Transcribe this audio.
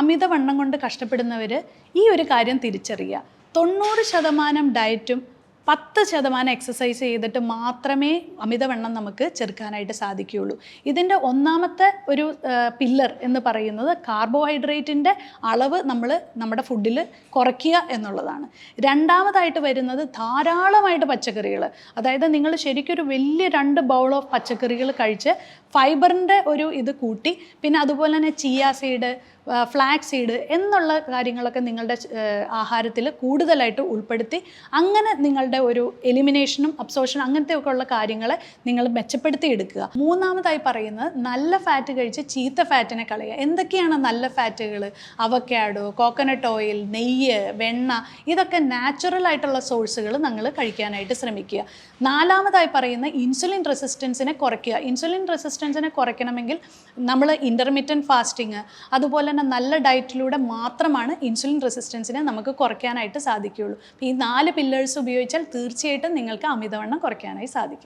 അമിതവണ്ണം കൊണ്ട് കഷ്ടപ്പെടുന്നവർ ഈ ഒരു കാര്യം തിരിച്ചറിയുക. തൊണ്ണൂറ് ശതമാനം ഡയറ്റും പത്ത് ശതമാനം എക്സസൈസ് ചെയ്തിട്ട് മാത്രമേ അമിതവണ്ണം നമുക്ക് ചെറുക്കാനായിട്ട് സാധിക്കുകയുള്ളൂ. ഇതിന്റെ ഒന്നാമത്തെ ഒരു പില്ലർ എന്ന് പറയുന്നത് കാർബോഹൈഡ്രേറ്റിന്റെ അളവ് നമ്മൾ നമ്മുടെ ഫുഡിൽ കുറയ്ക്കുക എന്നുള്ളതാണ്. രണ്ടാമതായിട്ട് വരുന്നത് ധാരാളമായിട്ട് പച്ചക്കറികൾ അതായത് നിങ്ങൾ ശരിക്കൊരു വലിയ രണ്ട് ബൗൾ ഓഫ് പച്ചക്കറികൾ കഴിച്ച് ഫൈബറിന്റെ ഒരു ഇത് കൂട്ടി പിന്നെ അതുപോലെ തന്നെ ചിയ സീഡ് ഫ്ലാക്സ് സീഡ് എന്നുള്ള കാര്യങ്ങളൊക്കെ നിങ്ങളുടെ ആഹാരത്തിൽ കൂടുതലായിട്ട് ഉൾപ്പെടുത്തി അങ്ങനെ നിങ്ങളുടെ ഒരു എലിമിനേഷനും അബ്സോർഷനും അങ്ങനത്തെ ഒക്കെ ഉള്ള കാര്യങ്ങളെ നിങ്ങൾ മെച്ചപ്പെടുത്തി എടുക്കുക. മൂന്നാമതായി പറയുന്നത് നല്ല ഫാറ്റ് കഴിച്ച് ചീത്ത ഫാറ്റിനെ കളയുക. എന്തൊക്കെയാണ് നല്ല ഫാറ്റുകൾ അവക്കാഡോ കോക്കനട്ട് ഓയിൽ നെയ്യ് വെണ്ണ ഇതൊക്കെ നാച്ചുറൽ ആയിട്ടുള്ള സോഴ്സുകൾ നിങ്ങൾ കഴിക്കാനായിട്ട് ശ്രമിക്കുക. നാലാമതായി പറയുന്ന ഇൻസുലിൻ റെസിസ്റ്റൻസിനെ കുറയ്ക്കുക. ഇൻസുലിൻ റെസിസ്റ്റൻസിനെ കുറയ്ക്കണമെങ്കിൽ നമ്മൾ ഇന്റർമീഡിയന്റ് ഫാസ്റ്റിങ് അതുപോലെ തന്നെ നല്ല ഡയറ്റിലൂടെ മാത്രമാണ് ഇൻസുലിൻ റെസിസ്റ്റൻസിനെ നമുക്ക് കുറയ്ക്കാനായിട്ട് സാധിക്കുകയുള്ളൂ. ഈ നാല് പില്ലേഴ്സ് ഉപയോഗിച്ചാൽ തീർച്ചയായിട്ടും നിങ്ങൾക്ക് അമിതവണ്ണം കുറയ്ക്കാനായി സാധിക്കും.